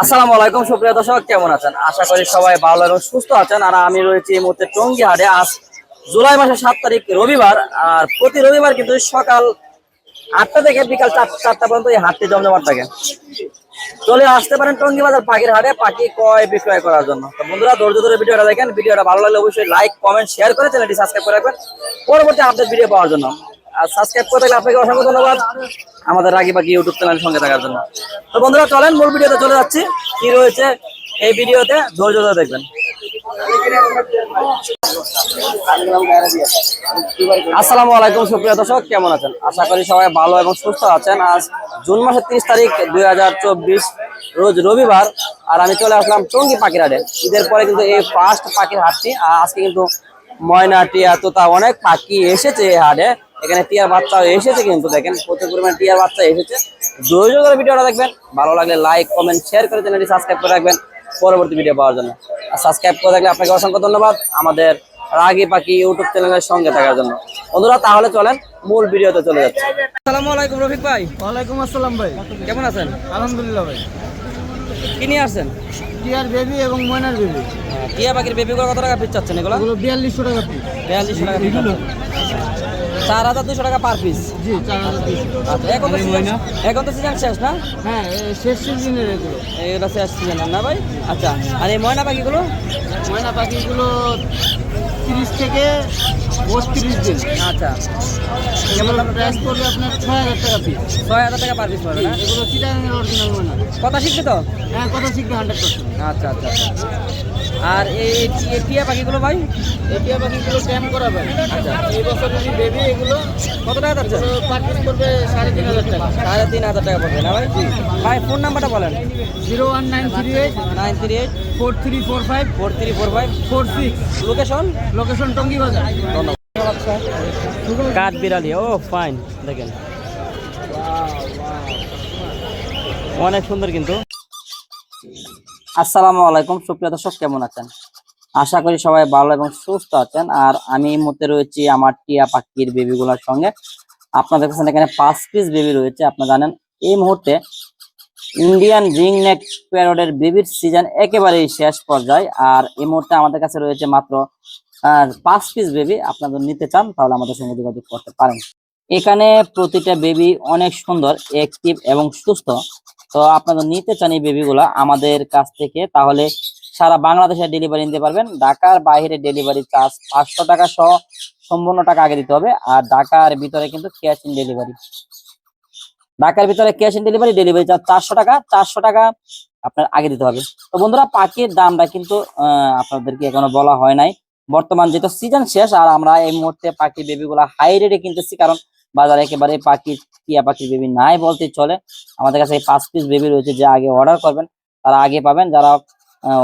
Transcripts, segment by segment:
আসসালামু আলাইকুম, সুপ্রিয় দর্শক, কেমন আছেন? আশা করি সবাই ভালো এবং সুস্থ আছেন। আর আমি রয়েছি এই মুহূর্তে টঙ্গি হাটে আজ জুলাই মাসের সাত তারিখ, রবিবার। আর প্রতি রবিবার কিন্তু সকাল আটটা থেকে বিকাল চার চারটা পর্যন্ত এই হাটটি জমজমাট থাকে। চলে আসতে পারেন টঙ্গি বাজার পাখির হাটে পাখি ক্রয় বিক্রয় করার জন্য। তো বন্ধুরা, ধৈর্য ধরে ভিডিওটা দেখেন। ভিডিওটা ভালো লাগলে অবশ্যই লাইক কমেন্ট শেয়ার করে চ্যানেলটি সাবস্ক্রাইব করে রাখবেন। পরবর্তী আপডেট ভিডিও পাওয়ার জন্য। আর সাবস্ক্রাইব করে থাকলে আপনাকে অসংখ্য ধন্যবাদ। আমাদের রাগি বাকি ইউটিউব চ্যানেলের সঙ্গে থাকার জন্য। তো বন্ধুরা, চলেন, মূল ভিডিওতে চলে যাচ্ছি। কি রয়েছে এই ভিডিওতে? ধৈর্য ধরে দেখবেন। আসসালামু আলাইকুম, সুপ্রিয় দর্শক, কেমন আছেন? আশা করি সবাই ভালো এবং সুস্থ আছেন। আজ জুন মাসের তিরিশ তারিখ, দুই হাজার চব্বিশ, রোজ রবিবার। আর আমি চলে আসলাম টঙ্গি পাখির হাটে। ঈদের পরে কিন্তু এই ফার্স্ট পাখির হাটটি আজকে কিন্তু ময়না টিয়া তোতা অনেক পাখি এসেছে এই হাটে। এখানে টিয়ার বাচ্চাও এসেছে কিন্তু দেখেন প্রচুর পরিমাণে টিয়ার বাচ্চা এসেছে। ধৈর্য ধরে ভিডিওটা দেখবেন ভালো লাগলে লাইক কমেন্ট শেয়ার করে চ্যানেলটি সাবস্ক্রাইব করে রাখবেন পরবর্তী ভিডিও পাওয়ার জন্য। আর সাবস্ক্রাইব করে থাকলে আপনাকে অসংখ্য ধন্যবাদ আমাদের রাগি পাখি ইউটিউব চ্যানেলের সঙ্গে থাকার জন্য। বন্ধুরা তাহলে চলেন মূল ভিডিওতে চলে যাচ্ছে। আসসালামু আলাইকুম রফিক ভাই। ওয়ালাইকুম আসসালাম ভাই। কেমন আছেন? আলহামদুলিল্লাহ ভাই। কি নিয়ে আসছেন? টিয়ার বেবি এবং ময়নার বেবি টিয়া পাখির বেবিগুলো কত টাকা পিস চাচ্ছেন এগুলো? এগুলো বিয়াল্লিশশো টাকা পিস বিয়াল্লিশশো টাকা পিস চার হাজার দুশো টাকা পার পিস জি চার হাজার আচ্ছা এখন তো এখন তো সিজন শেষ না? হ্যাঁ শেষ সিজনের এগুলো। এগুলো শেষ সিজন না ভাই? আচ্ছা আর এই ময়না পাখিগুলো? ময়না পাখিগুলো তিরিশ থেকে বত্রিশ দিন। আচ্ছা। কেমন প্রাইস পড়বে আপনার ছয় হাজার টাকা পিস ছয় হাজার টাকা পার পিস পড়বে না? এগুলো অরিজিনাল ময়না। কথা শিখছে তো? হ্যাঁ কথা শিখবে হান্ড্রেড পার্সেন্ট আচ্ছা আচ্ছা আচ্ছা। আর এই টিয়া পাখিগুলো ভাই? এই টিয়া পাখিগুলো ট্যাম করাবেন আচ্ছা এই বছর যদি বেবি এগুলো কত টাকা যাচ্ছে? পার পিস পড়বে সাড়ে তিন হাজার টাকা। সাড়ে তিন হাজার টাকা পড়বে না ভাই? ভাই ফোন নাম্বারটা বলেন। Zero one nine three eight nine three eight four three four five four three four five four six. Location? Location Tongi বাজার। কাঠ বিড়ালি ও ফাইন দেখেন। অনেক সুন্দর কিন্তু। আসসালামু আলাইকুম। সুপ্রিয় দর্শক, কেমন আছেন? আশা করি সবাই ভালো এবং সুস্থ আছেন। আর আমি এই মুহূর্তে রয়েছি আমার টিয়া পাখির বেবিগুলোর সঙ্গে। আপনাদের কাছে এখানে পাঁচ পিস বেবি রয়েছে, আপনারা জানেন। এই মুহূর্তে ইন্ডিয়ান রিং নেক প্যারোডের বেবির সিজন একেবারেই শেষ পর্যায়ে। আর এই মুহূর্তে আমাদের কাছে রয়েছে মাত্র পাঁচ পিস বেবি আপনাদের নিতে চান, তাহলে আমাদের সঙ্গে যোগাযোগ করতে পারেন। এখানে প্রতিটা বেবি অনেক সুন্দর অ্যাক্টিভ এবং সুস্থ। তো আপনারা নিতে চান এই বেবিগুলা আমাদের কাছ থেকে, তাহলে সারা বাংলাদেশে ডেলিভারি নিতে পারবেন। ঢাকার বাইরে ডেলিভারি চার্জ পাঁচশো টাকা সহ সম্পূর্ণ টাকা আগে দিতে হবে, আর ঢাকার ভিতরে কিন্তু ক্যাশ ইন ডেলিভারি ঢাকার ভিতরে cash in delivery delivery charge চারশো টাকা চারশো টাকা আপনার আগে দিতে হবে। তো বন্ধুরা, পাখির দামটা কিন্তু আপনাদেরকে এখনও বলা হয় নাই। বর্তমান যেহেতু সিজন শেষ, আর আমরা এই মুহূর্তে পাখি বেবিগুলা হাই রেটে কিনতেছি, কারণ বাজারে একেবারে পাখি টিয়া পাখির বেবি নাই বলতে চলে। আমাদের কাছে পাঁচ পিস বেবি রয়েছে যে আগে অর্ডার করবেন, তারা আগে পাবেন, যারা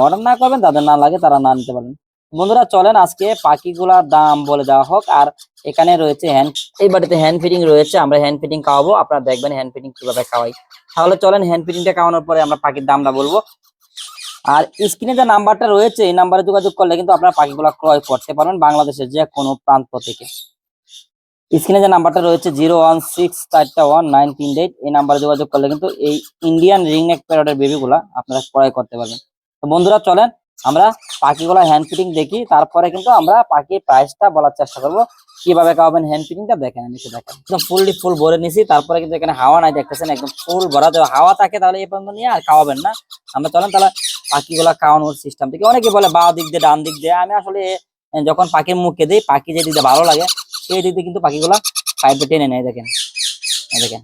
অর্ডার না করবেন তাদের না লাগে তারা না নিতে পারেন বন্ধুরা, চলেন আজকে পাখিগুলার দাম বলে দেওয়া হোক, আর এখানে রয়েছে হ্যান্ড এই বাড়িতে হ্যান্ড ফিটিং রয়েছে, আমরা হ্যান্ড ফিটিং খাওয়াবো, আপনারা দেখবেন হ্যান্ড ফিটিং কীভাবে খাওয়াই। তাহলে চলেন হ্যান্ড ফিটিংটা খাওয়ানোর পরে আমরা পাখির দামটা বলব। আর স্ক্রিনে যে নাম্বারটা রয়েছে, এই নাম্বারে যোগাযোগ করলে কিন্তু আপনারা পাখিগুলো ক্রয় করতে পারবেন বাংলাদেশের যে কোনো প্রান্ত থেকে। স্ক্রিনে যে নাম্বারটা রয়েছে জিরো ওয়ান সিক্স চারটা ওয়ান নাইন তিন এইট, এই নাম্বারে যোগাযোগ করলে কিন্তু এই ইন্ডিয়ান রিং নেক প্যারোডের বেবিগুলা আপনারা ক্রয় করতে পারবেন। তো বন্ধুরা, চলেন আমরা পাখিগুলো হ্যান্ড ফিটিং দেখি, তারপরে কিন্তু আমরা পাখির প্রাইসটা বলার চেষ্টা করব। কীভাবে খাওয়াবেন হ্যান্ড ফিটিংটা দেখেন, আমি দেখেন একদম ফুললি ফুল ভরে নিছি, তারপরে কিন্তু এখানে হাওয়া নাই দেখতেছেন, একদম ফুল ভরা। যদি হাওয়া থাকে তাহলে এই পর্যন্ত নিয়ে আর খাওয়াবেন না। আমরা চলেন তাহলে পাখিগুলা খাওয়ানোর সিস্টেম থেকে অনেকে বলে বা দিক দিয়ে, ডান দিক দিয়ে। আমি আসলে যখন পাখির মুখে দিই পাখি যে দিতে ভালো লাগে সেই দিক কিন্তু পাখিগুলা পাইপে টেনে নেয়, দেখেন। দেখেন।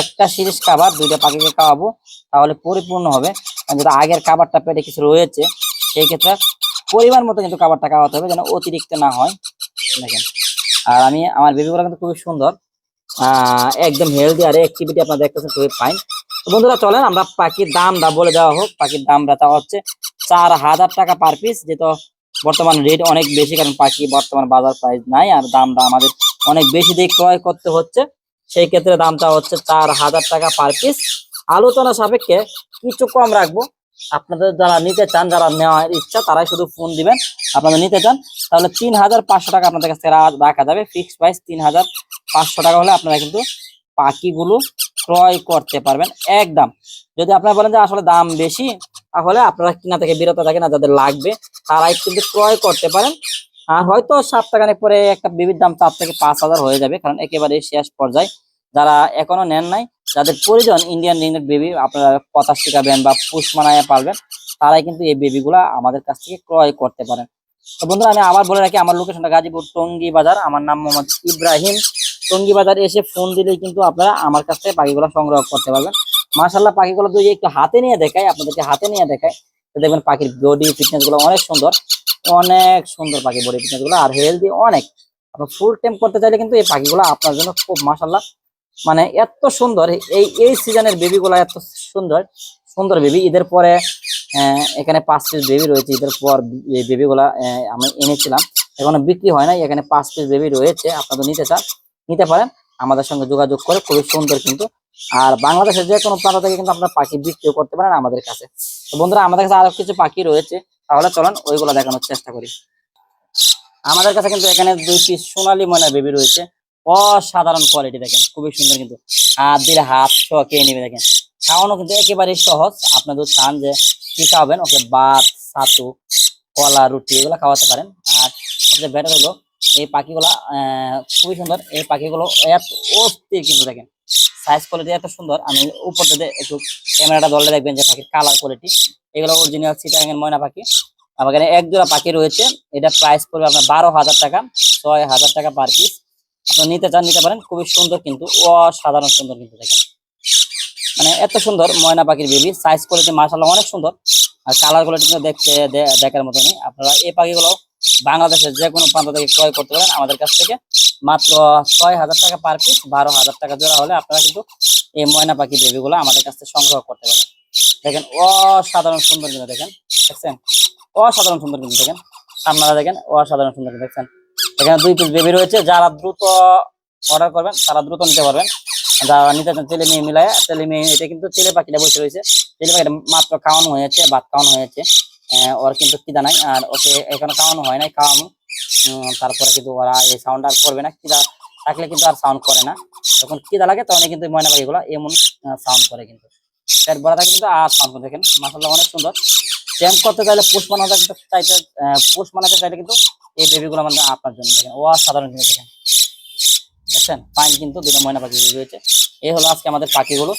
একটা সিরিজ খাবার, দুইটা পাখিকে খাওয়াবো, তাহলে পরিপূর্ণ হবে। যেটা আগের খাবারটা পেটে কিছু রয়েছে, সেই ক্ষেত্রে পরিমাণ মতো কিন্তু খাবারটা খাওয়াতে হবে, যেন অতিরিক্ত না হয়। দেখেন। আর আমি, আমার বেবিগুলো কিন্তু খুবই সুন্দর। একদম হেলদি আর অ্যাক্টিভিটি আপনারা দেখতেছেন, খুবই ফাইন বন্ধুরা চলেন, আমরা পাখির দামটা বলে দেওয়া হোক। পাখির দামটা চাওয়া হচ্ছে চার হাজার টাকা পার পিস যেটা বর্তমান রেট অনেক বেশি, কারণ পাখি বর্তমান বাজার প্রাইস নাই আর দামটা আমাদের অনেক বেশি দিয়ে ক্রয় করতে হচ্ছে। সেই ক্ষেত্রে দামটা হচ্ছে চার হাজার টাকা পার পিস আলোচনা সাপেক্ষে কিছু কম রাখব। আপনাদের যারা নিতে চান, যারা নেওয়ার ইচ্ছা, তারাই শুধু ফোন দিবেন। আপনারা নিতে চান, তাহলে তিন হাজার পাঁচশো টাকা আপনাদের কাছে রাখা যাবে। ফিক্সড প্রাইস তিন হাজার পাঁচশো টাকা হলে আপনারা কিন্তু পাখিগুলো ক্রয় করতে পারবেন একদম। যদি আপনারা বলেন যে আসলে দাম বেশি, তাহলে আপনারা কিনা থেকে বিরত থাকেন না যাদের লাগবে, তারাই কিন্তু ক্রয় করতে পারেন। আর হয়তো সপ্তাহখানেক পরে একটা বিবির দাম চার থেকে পাঁচ হাজার হয়ে যাবে, কারণ একেবারে শেষ পর্যায়ে। যারা এখনও নেন নাই, যাদের প্রয়োজন ইন্ডিয়ান রিংনেট বেবি আপনারা কথা শিখাবেন বা পুষ মানায় পারবেন, তারাই কিন্তু এই বেবিগুলা আমাদের কাছ থেকে ক্রয় করতে পারেন। তো বন্ধুরা, আমি আবার বলে রাখি, আমার লোকেশনটা গাজীপুর টঙ্গী বাজার। আমার নাম মোহাম্মদ ইব্রাহিম। টঙ্গী বাজারে এসে ফোন দিলেই কিন্তু আপনারা আমার কাছ থেকে পাখিগুলো সংগ্রহ করতে পারবেন। মার্শাল্লাহ পাখিগুলো যদি একটু হাতে নিয়ে দেখায় আপনাদেরকে হাতে নিয়ে দেখায় তো দেখবেন পাখির বডি ফিটনেসগুলো অনেক সুন্দর অনেক সুন্দর পাখি বডি ফিটনেসগুলো আর হেলদি অনেক। আপনার ফুল টেম করতে চাইলে কিন্তু এই পাখিগুলো আপনার জন্য খুব মাশাল্লাহ মানে এত সুন্দর এই এই সিজনের বেবি গুলা এত সুন্দর সুন্দর বেবি ঈদের পরে এখানে পাঁচ পিস বেবি রয়েছে ঈদের পর এই বেবি গুলা আহ, আমি এনেছিলাম। এখনও বিক্রি হয় না এখানে পাঁচ পিস বেবি রয়েছে আপনারা নিতে চান। নিতে পারেন, আমাদের সঙ্গে যোগাযোগ করে, খুবই সুন্দর কিন্তু। আর বাংলাদেশের যে কোনো প্রান্ত থেকে কিন্তু আপনার পাখি বিক্রিও করতে পারেন আমাদের কাছে। তো বন্ধুরা, আমাদের কাছে আরও কিছু পাখি রয়েছে, তাহলে চলেন ওইগুলো দেখানোর চেষ্টা করি। আমাদের কাছে কিন্তু এখানে দুই পিস সোনালী ময়না বেবি রয়েছে, অসাধারণ কোয়ালিটি দেখেন, খুবই সুন্দর কিন্তু। হাত দিলে হাত সহ খেয়ে নেবে দেখেন। খাওয়ানো কিন্তু একেবারেই সহজ আপনার যদি চান যে কি খাওয়াবেন, ওকে ভাত, ছাতু, কলা, রুটি, এগুলো খাওয়াতে পারেন। আর সবচেয়ে বেটার হলো এই পাখিগুলা খুবই সুন্দর। এই পাখিগুলো এত অস্থির কিন্তু দেখেন। সাইজ কোয়ালিটি এত সুন্দর। আমি উপর থেকে একটু ক্যামেরাটা ধরলে দেখবেন যে পাখির কালার কোয়ালিটি এগুলো অরিজিনাল সিটাং এর ময়না পাখি। আমার এখানে এক জোড়া পাখি রয়েছে। এটা প্রাইস পড়বে আপনার বারো হাজার টাকা, ছয় হাজার টাকা পার পিস আপনার নিতে চান, নিতে পারেন। খুবই সুন্দর কিন্তু, অসাধারণ সুন্দর কিন্তু দেখেন। মানে এত সুন্দর ময়না পাখির বেবি সাইজ কোয়ালিটি মার্শাল্লাহ অনেক সুন্দর। আর কালার কোয়ালিটি দেখতে দেখার মতনই। আপনারা এই পাখিগুলো বাংলাদেশের যে কোনো প্রান্ত থেকে ক্রয় করতে পারেন। আমাদের কাছ থেকে মাত্র ছয় হাজার টাকা পার পিস বারো হাজার টাকা জোড়া হলে আপনারা কিন্তু এই ময়না পাখি বেবিগুলো আমাদের কাছ থেকে সংগ্রহ করতে পারেন দেখেন, অসাধারণ সুন্দর কিন্তু দেখেন, দেখছেন? অসাধারণ সুন্দর কিন্তু দেখেন। আপনারা দেখেন, অসাধারণ সুন্দর দেখছেন। এখানে দুই পিস বেবি রয়েছে, যারা দ্রুত অর্ডার করবেন, তারা দ্রুত নিতে পারবেন। যারা নিতে চান, তেলে মেয়ে মিলায়, তেলে মেয়ে এটা কিন্তু তেলে পাখিটা বসে রয়েছে। তেলে পাখিটা মাত্র খাওয়ানো হয়েছে, ভাত খাওয়ানো হয়েছে। ওর কিন্তু খিদা নাই, আর ওকে এখনও খাওয়ানো হয় নাই খাওয়ানো তারপরে কিন্তু ওরা এই সাউন্ড আর করবে না, খিদা থাকলে কিন্তু আর সাউন্ড করে না। যখন খিদা লাগে তখন কিন্তু ময়না পাখিগুলো এমন সাউন্ড করে কিন্তু। পেট ভরা থাকে কিন্তু আর সাউন্ড করে দেখেন মাসাল্লাহ অনেক সুন্দর। ট্যাম্প করতে চাইলে পুষ বানাতে চাইতে পুষ বানাতে চাইলে কিন্তু এই বেবিগুলো আমাদের আপনার জন্য, দেখেন ও সাধারণ কিন্তু দেখেন। দেখছেন পাইন কিন্তু দুটো ময়না পাখি রয়েছে এই হলো আজকে আমাদের পাখিগুলো।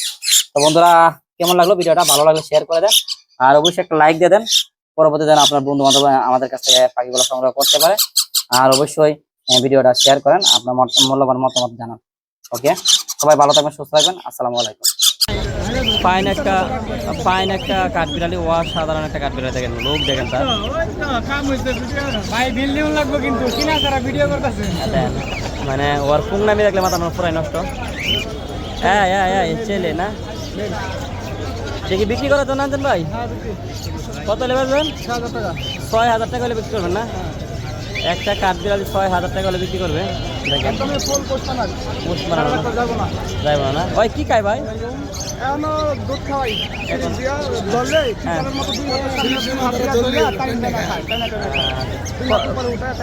তো বন্ধুরা, কেমন লাগল? ভিডিওটা ভালো লাগলে শেয়ার করে দেন। আর অবশ্যই একটা লাইক দিয়ে দেন। পরবর্তী যেন আপনার বন্ধু বান্ধব আমাদের কাছ থেকে পাখিগুলো সংগ্রহ করতে পারে আর অবশ্যই ভিডিওটা শেয়ার করেন আপনার মূল্যবান মতামত জানান। ওকে সবাই ভালো থাকবেন সুস্থ থাকবেন আসসালামু আলাইকুম। ফাইন একটা ফাইন একটা কাঠবিড়ালি অসাধারণ একটা কাঠবিড়ালি দেখেন লোক দেখেন তার। ভাই বিল্ডিং লাগবে কিন্তু কিনা তারা ভিডিও করতেছে। দেখেন, মানে ওর পুং নামে দেখলে মাথা আমার পুরাই নষ্ট। হ্যাঁ হ্যাঁ হ্যাঁ এই ছেলে না? সে কি বিক্রি করার জন্য আনছেন ভাই? কত বেচবেন ছয় হাজার টাকা। হলে বিক্রি করবেন না? একটা কাঠ কাঠবিড়ালি ছয় হাজার টাকা হলে বিক্রি করবে দেখেন। যাইব না। ওই কি খায় ভাই? এখনও দুধ খাওয়াই। হ্যাঁ। টাইম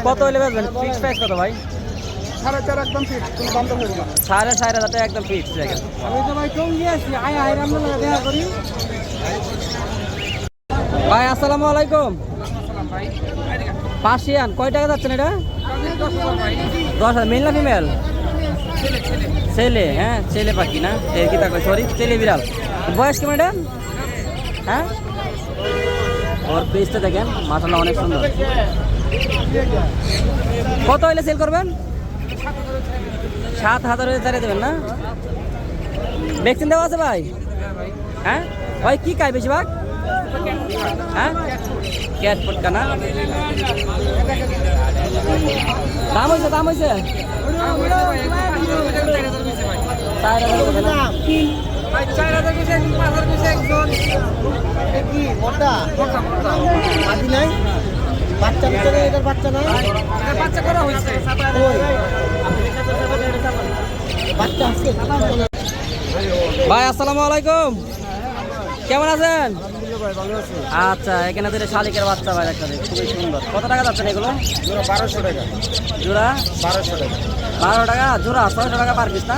কত হলে বেচবেন? ফিক্স প্রাইস কত ভাই? সাড়ে চার একদম ফিট কোনো দাম দর হইব না। সাড়ে চার হাজার টাকা একদম ফিক্স দেখেন। আমি তো ভাই আয় আয় আমরা দেখা করি। ভাই, আসসালামু আলাইকুম। পার্সিয়ান, কয় টাকা যাচ্ছেন এটা? দশ হাজার, মেল না ফিমেল? ছেলে হ্যাঁ ছেলে পাখি না? এই কি থাকবে সরি ছেলে বিড়াল। বয়স কেমন এটা? হ্যাঁ? ওর পেজটা দেখেন মাসাল্লাহ অনেক সুন্দর। কত হইলে সেল করবেন? সাত হাজার হয়ে চালিয়ে দেবেন না? ভ্যাকসিন দেওয়া আছে ভাই? হ্যাঁ? ভাই, কী খায় বেশিরভাগ? হ্যাঁ? ক্যাট না দাম হয়েছে দাম না? বাচ্চা বাচ্চা নাই বাচ্চা হয়েছে ভাই, আসসালামু আলাইকুম। কেমন আছেন? আচ্ছা এখানে তো শালিকের বাচ্চা ভাই একটা খুবই সুন্দর। কত টাকা যাচ্ছেন এগুলো? জোড়া বারোশো টাকা। জোড়া? বারোশো টাকা। বারো টাকা? জোড়া ছয়শো টাকা পার পিস না?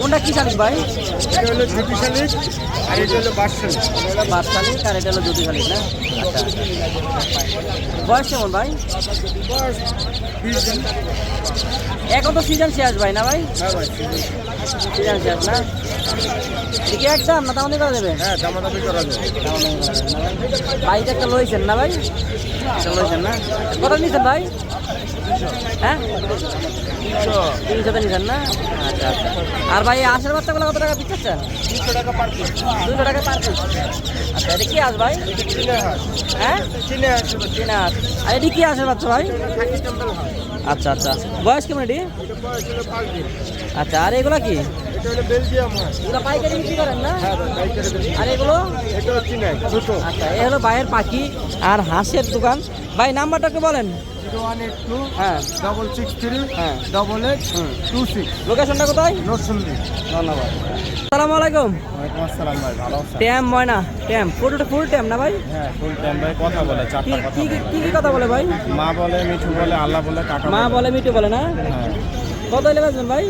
কোনটা কি শালিক ভাই? এটা হলো ঝুঁকি শালিক আর এটা হলো বাস শালিক। বাস শালিক আর এটা হলো জ্যোতি শালিক না? আচ্ছা। বয়স কেমন ভাই? এখন তো সিজন শেষ ভাই না ভাই? হ্যাঁ ভাই ঠিক একদম না তেমনই করে দেবে হ্যাঁ দামাদামি করা যাবে। বাইক একটা লইছেন না ভাই? একটা লইছেন না? কত নিছেন ভাই? হ্যাঁ? নিছেন না? আচ্ছা আচ্ছা। আর ভাই আশের বাচ্চাগুলো কত টাকা দিচ্ছেন তিনশো টাকা পার পিস দুশো টাকা পার পিস আচ্ছা এটা কি আস ভাই? হ্যাঁ? আস আর এটি কি আশের বাচ্চা ভাই? আচ্ছা আচ্ছা। বয়স কেমন এটি? আচ্ছা আর এগুলো কি? আর হাঁসের দোকান। ভাই বলেন। হ্যাঁ। হ্যাঁ। লোকেশনটা কোথায়? ধন্যবাদ। আসসালামু আলাইকুম। ট্যাম ময়না। ট্যাম পুরোটা ফুল ট্যাম না ভাই? হ্যাঁ ফুল টাইম ভাই কথা বলে কি চারটা কথা কি কি- কি কি কথা বলে ভাই? মা বলে মিঠু বলে আল্লাহ বলে কাকা মা বলে। মিটু বলে না? হ্যাঁ। কত হলে বেচবেন ভাই?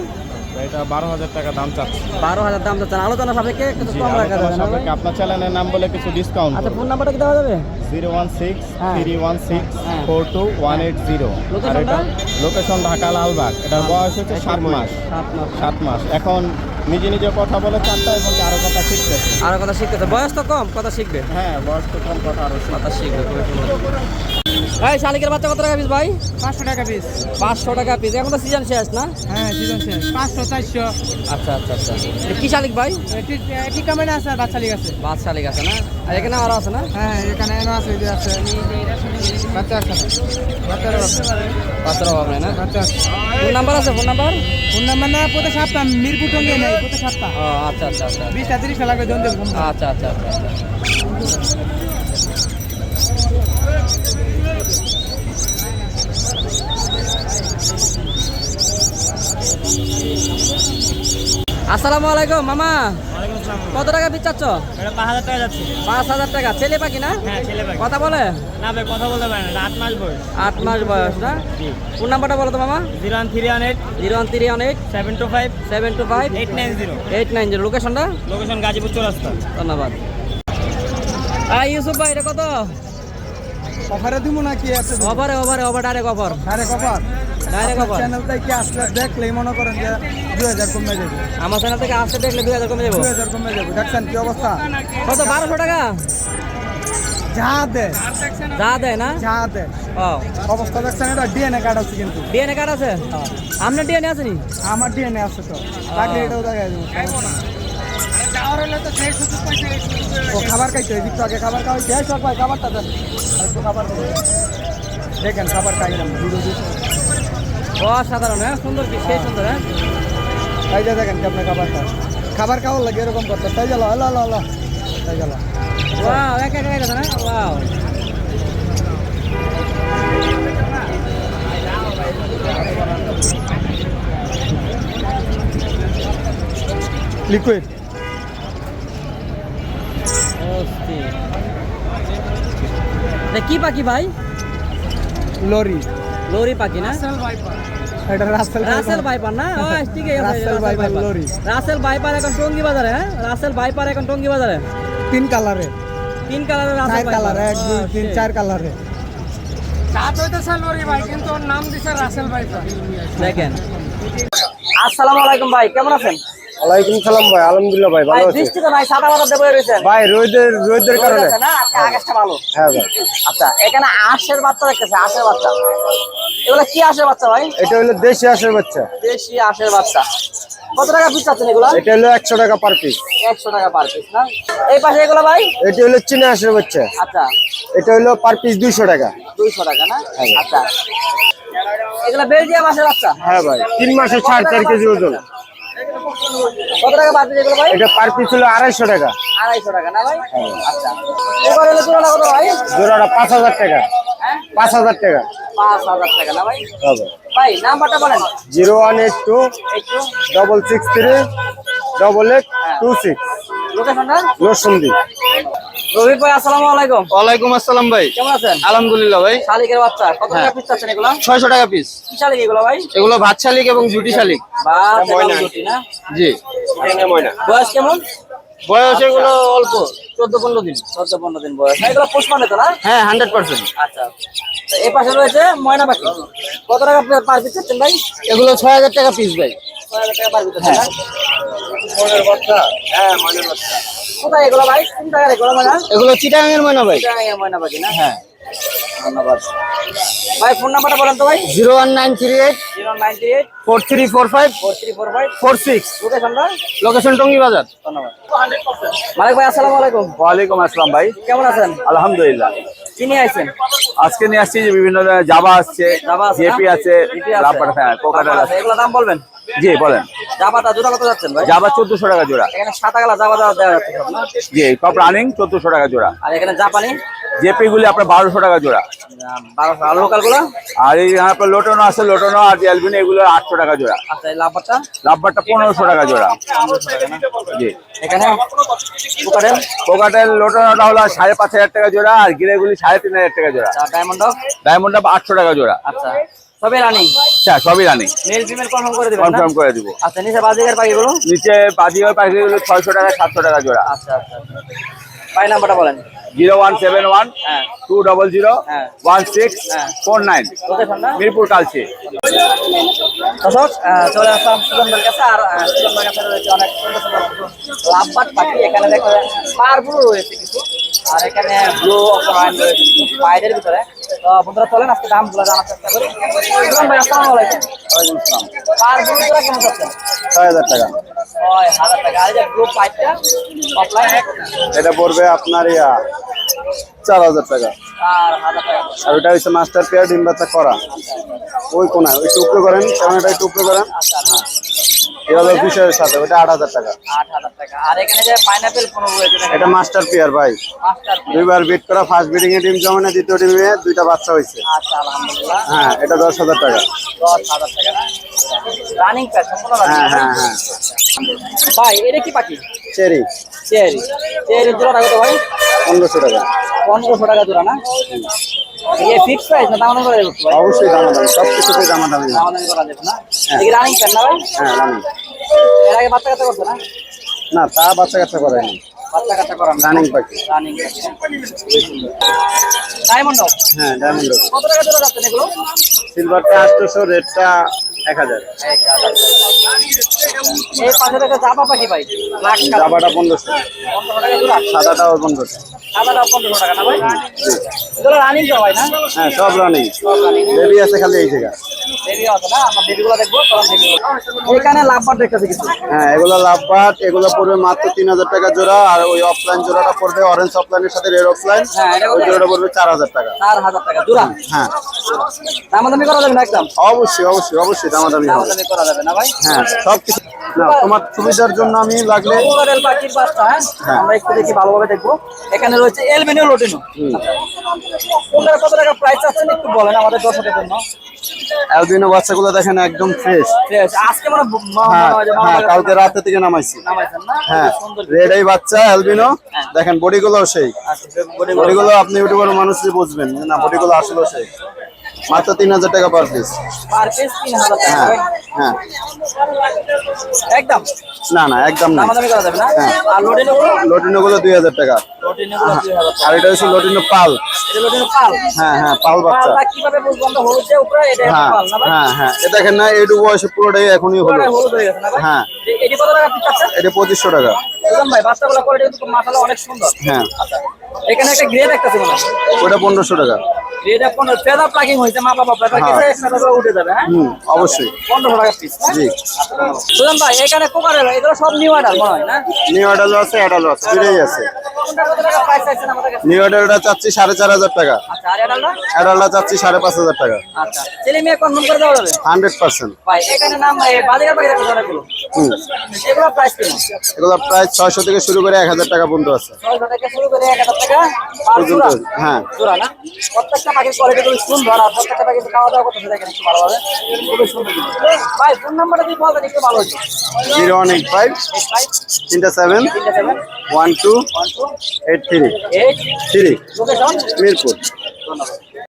এটা বারো হাজার টাকা দাম চাচ্ছে। বারো হাজার দাম যাচ্ছেন আলোচনা সাপেক্ষে কিছু কম রাখা যাবে আপনার চ্যানেলের নাম বলে কিছু ডিসকাউন্ট আচ্ছা ফোন নাম্বারটা কি দেওয়া যাবে? জিরো ওয়ান সিক্স হ্যাঁ। থ্রি ওয়ান সিক্স হ্যাঁ। Four two one eight zero. আর এটা লোকেশন ঢাকা লালবাগ। এটার বয়স হচ্ছে সাত মাস। সাত মাস। এখন নিজে নিজে কথা বলে চারটা এবং আরও কথা শিখতেছে আর কথা শিখতেছে বয়স তো কম কথা শিখবে। হ্যাঁ বয়স তো কম কথা আরও কথা শিখবে ভাই শালিকের বাচ্চা কত টাকা পিস ভাই? পাঁচশো টাকা পিস পাঁচশো টাকা পিস এখন তো সিজন শেষ না? হ্যাঁ সিজন শেষ। পাঁচশো চারশো। আচ্ছা আচ্ছা আচ্ছা। কি শালিক ভাই? এটি কামেন্ট আছে বাচ্চা লিগ আছে। বাদ শালিক আছে না? আর এখানে আরও আছে না? হ্যাঁ এখানে এনো আছে যে আছে। বাচ্চা আছে। বাচ্চার বাচ্চার অভাব নাই না? বাচ্চা ফোন নাম্বার আছে ফোন নাম্বার? ফোন নাম্বার না প্রতি সপ্তাহ মিরপুর টঙ্গে নেই প্রতি সপ্তাহ। ও আচ্ছা আচ্ছা আচ্ছা। বিশটা তিরিশটা লাগবে জন আচ্ছা আচ্ছা আচ্ছা আচ্ছা। আসসালামু আলাইকুম মামা। কত টাকা পিস পাঁচ হাজার টাকা যাচ্ছে। পাঁচ হাজার টাকা। ছেলে পাখি না? হ্যাঁ কথা বলে? না ভাই কথা বলতে পারে না। আট মাস বয়স। আট মাস বয়স না? ফোন নাম্বারটা বলো তো মামা। Zero one three one eight. Zero one three one eight. Seven two five. Seven two five. Eight nine zero. Eight nine zero. লোকেশনটা? লোকেশন গাজীপুর চৌরাস্তা। ধন্যবাদ। ইউসুফ ভাই এটা কত? অফারে দিব না কি আছে ওভারে ওভারে ওভার ডাইরেক্ট অফার আরে কপার ডাইরেক্ট অফার চ্যানেলটা কি আসলে দেখলেই মনে করেন যে দুই হাজার কমে যাবে? আমার চ্যানেল থেকে আসতে দেখলে দুই হাজার কমে যাব। দুই হাজার কমে যাবে। দেখছেন কি অবস্থা? কত বারোশো টাকা? যা দে। যা দেয় না? যা দে। ও। অবস্থা দেখছেন এটা ডিএনএ কার্ড আছে কিন্তু। ডিএনএ কার্ড আছে? আপনার ডিএনএ আছে নি? আমার ডিএনএ আছে তো। তাকে এটাও দেখা যাবে ও খাবার খাইতে হয় একটু আগে খাবার খাওয়াইছে এই সব ভাই খাবারটা দেন। একটু খাবার দেখেন খাবার খাইলাম অসাধারণ হ্যাঁ? সুন্দর কি? সেই সুন্দর হ্যাঁ? এই যে দেখেন কেমন খাবার খায় খাবার খাওয়ার লাগে এরকম করতে। তাই গেল হলো হলো হলো তাই গেল ওয়াও এক এক এক না ওয়াও। লিকুইড অস্থির এটা কি পাখি ভাই লরি লরি পাখি না এটা রাসেল রাসেল ভাইপার না ও ঠিক আছে রাসেল ভাইপার লরি। রাসেল ভাইপার এখন টঙ্গি বাজারে হ্যাঁ রাসেল ভাইপার এখন টঙ্গি বাজারে তিন কালারে তিন কালারের রাসেল চার কালার এক দুই তিন চার কালারে দেখেন আসসালামু আলাইকুম ভাই কেমন আছেন ওয়ালাইকুম সালাম ভাই আলহামদুলিল্লাহ ভাই ভাই বৃষ্টিতে ভাই সাদা মাথা দেবো রয়েছেন। ভাই রোদের রোদের রোদ আছে না? আজকে আকাশটা ভালো। হ্যাঁ ভাই। আচ্ছা এখানে আশের বাচ্চা দেখতেছে আশের বাচ্চা। এগুলো কি আশের বাচ্চা ভাই? এটা হলো দেশি হাঁসের বাচ্চা। দেশি আশের বাচ্চা। কত টাকা পিস চাচ্ছেন এগুলো? এটা হলো একশো টাকা পার পিস একশো টাকা পার পিস না? এই পাশে এগুলো ভাই? এটা হলো চীনা হাঁসের বাচ্চা। আচ্ছা। এটা হলো পার পিস দুইশো টাকা। দুইশো টাকা না? আচ্ছা। এগুলো বেলজিয়াম আশের বাচ্চা? হ্যাঁ ভাই তিন মাসে চার চার কেজি ওজন। কত টাকা ভাই? এটা পার পিস হলো আড়াইশো টাকা। আড়াইশো টাকা না ভাই? আচ্ছা। এবার হলো তুলনা কত ভাই? জোড়াটা পাঁচ হাজার টাকা। হ্যাঁ? পাঁচ হাজার টাকা। পাঁচ হাজার টাকা না ভাই? হবে। ভাই নাম্বারটা বলেন। Zero one eight two double six three double eight two six. লোকেশনটা? নরসিংদী রবি ভাই আসসালামু আলাইকুম। ওয়ালাইকুম আসসালাম ভাই। কেমন আছেন? আলহামদুলিল্লাহ ভাই। শালিকের বাচ্চা কত টাকা পিস চাচ্ছেন এগুলো? ছয়শো টাকা পিস কি শালিক এগুলো ভাই? এগুলো ভাত শালিক এবং জুটি শালিক। বা ময়না। জুটি না? জি। বয়স কেমন? বয়স এগুলো অল্প চোদ্দ পনেরো দিন। চোদ্দ পনেরো দিন বয়স। এগুলো পোষ মানে তো না? হ্যাঁ হান্ড্রেড পার্সেন্ট আচ্ছা। তো এই পাশে রয়েছে ময়না পাখি। কত টাকা পার পিস চাচ্ছেন ভাই? এগুলো ছয় হাজার টাকা পিস ভাই। ছয় হাজার টাকা পার পিস না? মনের বাচ্চা হ্যাঁ মনের বাচ্চা। কোথায় এগুলো ভাই? কোন টাকার এগুলো ময়না? এগুলো চিটাঙের ময়না ভাই। চিটাগাং ময়না পাখি না? হ্যাঁ। ধন্যবাদ। ভাই ফোন নাম্বারটা বলেন তো ভাই। Zero one nine three eight zero nine three eight four three four five four three four five four six. লোকেশনটা লোকেশন টঙ্গি বাজার। ধন্যবাদ। মালিক ভাই আসসালামু আলাইকুম। ওয়ালাইকুম আসসালাম ভাই। কেমন আছেন? আলহামদুলিল্লাহ। কি নিয়ে আইছেন? আজকে নিয়ে আসছি যে বিভিন্ন ধরনের জাবা আসছে জাবা আছে জেপি আছে। রাবার হ্যাঁ আছে। এগুলো দাম বলবেন? জি বলেন। জাবাটা জোড়া কত যাচ্ছেন ভাই? জাবা চোদ্দশো টাকা জোড়া। এখানে সাদা কালা জাবা দেওয়া যাচ্ছে জি সব রানিং চোদ্দশো টাকা জোড়া। আর এখানে জাপানি? জেপি গুলি আপনার বারোশো টাকা জোড়া। আর লোকালগুলো আর এই আপনার লোটনো আছে লোটনো আর অ্যালবিনো এগুলো আটশো টাকা জোড়া। আচ্ছা লাভবারটা? পনেরোশো টাকা জোড়া। জি। এখানে? লোটনোটা হলো সাড়ে পাঁচ হাজার টাকা জোড়া আর গিরেগুলি সাড়ে তিন হাজার টাকা জোড়া। ডায়মন্ড ডায়মন্ডটা আটশো টাকা জোড়া। আচ্ছা। সবে রানিং আচ্ছা সবই রানিং মেল ফিমেল কনফার্ম করে দেবেন কনফার্ম করে দিব। আচ্ছা নিচে বাজিকার পাখিগুলো? নিচে বাজিও পাখিগুলো ছয়শো টাকা সাতশো টাকা জোড়া। আচ্ছা আচ্ছা আচ্ছা। পাই নাম্বারটা বলেন। জিরো ওয়ান সেভেন ওয়ান হ্যাঁ। টু ডবল জিরো হ্যাঁ। ওয়ান সিক্স হ্যাঁ। Four nine. মিরপুর কালচি। দর্শক চলে আসলাম সুজনদের কাছে আর সুজনদের কাছে রয়েছে অনেক সুন্দর সুন্দর পাখি। এখানে দেখো পারগুলো রয়েছে কিছু। আর এখানে ব্লু রয়েছে। ভিতরে। তো বন্ধুরা চলেন আজকে দামগুলো জানার চেষ্টা করি। ভাই আসসালামু আলাইকুম। পারগুলো তোরা কেমন যাচ্ছে? ছয় হাজার টাকা। ছয় হাজার টাকা। আর যে ব্লু পাইপটা অফলাইন এটা পড়বে আপনার ইয়া চার হাজার টাকা। আর ওটা হচ্ছে মাস্টার পেয়ার ডিম বাচ্চা করা। ওই কোনায় ওই টুকরো করেন কেমনটা একটু উপরে করেন। আচ্ছা। এটা হলো ফিশারের সাথে ওটা আট হাজার টাকা। টাকা। এটা মাস্টার পেয়ার ভাই। দুইবার বিট করা ফার্স্ট বিডিং এ ডিম জমানে দ্বিতীয় ডিমে দুইটা বাচ্চা হয়েছে। আচ্ছা আলহামদুলিল্লাহ। হ্যাঁ এটা দশ হাজার টাকা। টাকা না? হ্যাঁ হ্যাঁ হ্যাঁ। ভাই এটা কি পাখি? চেরি। চেরি। চেরি জোড়া কত ভাই? পনেরোশো টাকা। পনেরোশো টাকা জোড়া না? এই ফিক্স প্রাইস না দামাদামি করা যাবে? ভাই অবশ্যই দামাদামি সব কিছুতে দামাদামি। না। দামাদামি করা যাবে না? এই রানিং প্যাড না ভাই? হ্যাঁ রানি এর আগে বাচ্চা কাচ্চা করছে না? না তা বাচ্চা কাচ্চা করেনি বাচ্চা কাচ্চা করা রানিং পাখি। রানিং ডায়মন্ড হ্যাঁ ডায়মন্ড কত টাকা জোড়া যাচ্ছেন এগুলো? সিলভারটা আটশোশো রেডটা এক হাজার। এই পাশে থেকে জাপা পাখি ভাই। জাবাটা পনেরোশো। পনেরো টাকা সাদাটাও পনেরোশো। টাকা না ভাই? এগুলো রানিং তো ভাই না? হ্যাঁ সব রানিং বেবি আছে খালি এই জায়গা। এখানে লাভবার দেখতেছি কিছু। হ্যাঁ এগুলো এগুলো পড়বে মাত্র তিন হাজার টাকা জোড়া আর ওই অফলাইন জোড়াটা পড়বে অরেঞ্জ অফলাইনের সাথে রেড অফলাইন হ্যাঁ, ওই জোড়াটা পড়বে চার হাজার টাকা। চার হাজার টাকা জোড়া? হ্যাঁ। দামাদামি করা যাবে না একদম? অবশ্যই অবশ্যই অবশ্যই দামাদামি করা যাবে না ভাই? হ্যাঁ সব কিছু না তোমার সুবিধার জন্য আমি লাগলে কোকারেল পাখির বাচ্চা হ্যাঁ? হ্যাঁ। আমরা একটু দেখি ভালোভাবে দেখব। এখানে রয়েছে এলমেনিও লোটিনো। কোনটার কত টাকা প্রাইস আছেন একটু বলেন আমাদের দর্শকের জন্য। অ্যালবিনো বাচ্চাগুলো দেখেন একদম ফ্রেশ আজকে মানে হ্যাঁ কালকে রাতে থেকে নামাইছি। হ্যাঁ সুন্দর রেড এই বাচ্চা অ্যালবিনো দেখেন বডিগুলো সেই। আচ্ছা, বডিগুলো আপনি ইউটিউবের মানুষই বুঝবেন না বডিগুলো আসলে সেই। মাত্র তিন হাজার টাকা পার পিস পার পিস তিন হাজার টাকা হ্যাঁ হ্যাঁ। একদম? না না একদম না করা যাবে না? হ্যাঁ। আর লোটিনো লটিনো গুলো দুই হাজার টাকা। লোটিনো গুলো টাকা। আর এটা হচ্ছে লটিনো পাল। এটা লোটিনো পাল? হ্যাঁ হ্যাঁ পাল বাচ্চা। পালটা কীভাবে বুঝব? আমরা হলুদ যে উপরে এটা হ্যাঁ পাল না হ্যাঁ হ্যাঁ। এ দেখেন না এইটু বয়সে পুরোটাই এখনই হলো হলুদ হয়ে গেছে না হ্যাঁ। এ- কত টাকা পিস আছে? এটা পঁচিশশো টাকা। বুঝলাম ভাই বাচ্চাগুলো কোয়ালিটি কিন্তু মাশাআল্লাহ অনেক সুন্দর। হ্যাঁ। আচ্ছা এখানে একটা গ্রে দেখতেছি মনে হয়। ওটা পনেরোশো টাকা। গ্রেটা প্লাগিং হয়েছে মা বাবা পেপার হ্যাঁ। উঠে যাবে হ্যাঁ? অবশ্যই। পনেরোশো টাকা পিস জি। বুঝলাম ভাই এখানে এগুলো সব নিউ অর্ডার মনে হয় না? নিউ অ্যাডালও আছে দুটোই নিউ চাচ্ছি সাড়ে চার হাজার টাকা। আচ্ছা অ্যাডাল্টটা অ্যাডালটা চাচ্ছি সাড়ে পাঁচ হাজার টাকা। আচ্ছা ছেলে মেয়ে কনফার্ম করে দেওয়া যাবে? Hundred percent. ভাই এখানে নাম পাখি দেখো অনেকগুলো হুম। এগুলো প্রাইস কেমন এগুলো প্রায় ছয়শো থেকে শুরু করে এক হাজার টাকা পর্যন্ত আছে। ছয়শো থেকে শুরু করে এক হাজার টাকা পর্যন্ত হ্যাঁ। জোড়া না? প্রত্যেকটা পাখির কোয়ালিটি খুবই সুন্দর আর প্রত্যেকটা পাখি খাওয়া দাওয়া করতেছে দেখেন একটু ভালোভাবে। খুবই সুন্দর। ভাই ফোন নাম্বারটা যদি বলতেন একটু ভালো হতো। জিরো ওয়ান এইট ফাইভ তিনটা seven one two eight three. Eight three. Mirpur. ধন্যবাদ